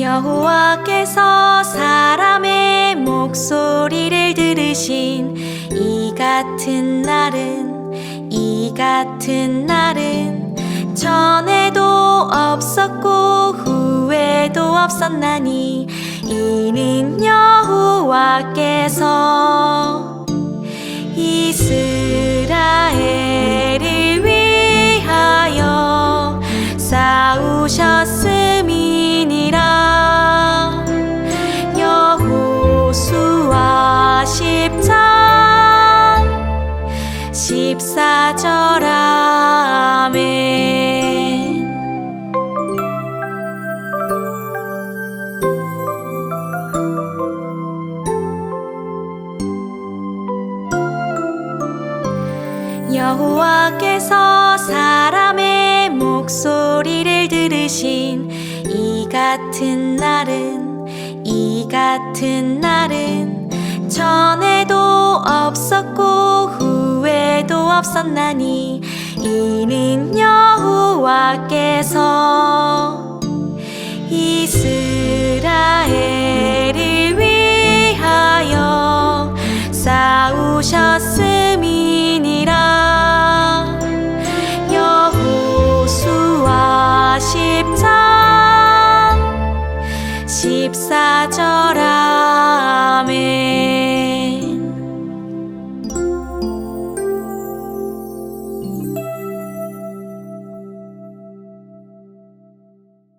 여호와께서 사람의 목소리를 들으신 이 같은 날은 이 같은 날은 전에도 없었고 후에도 없었나니 이는 여호와께서 이스 14절 아멘 여호와께서 사람의 목소리를 들으신 이 같은 날은 이 같은 날은 전에도 없었고 없었나니 이는 여호와께서 이스라엘을 위하여 싸우셨음이니라. 여호수아 10장 14절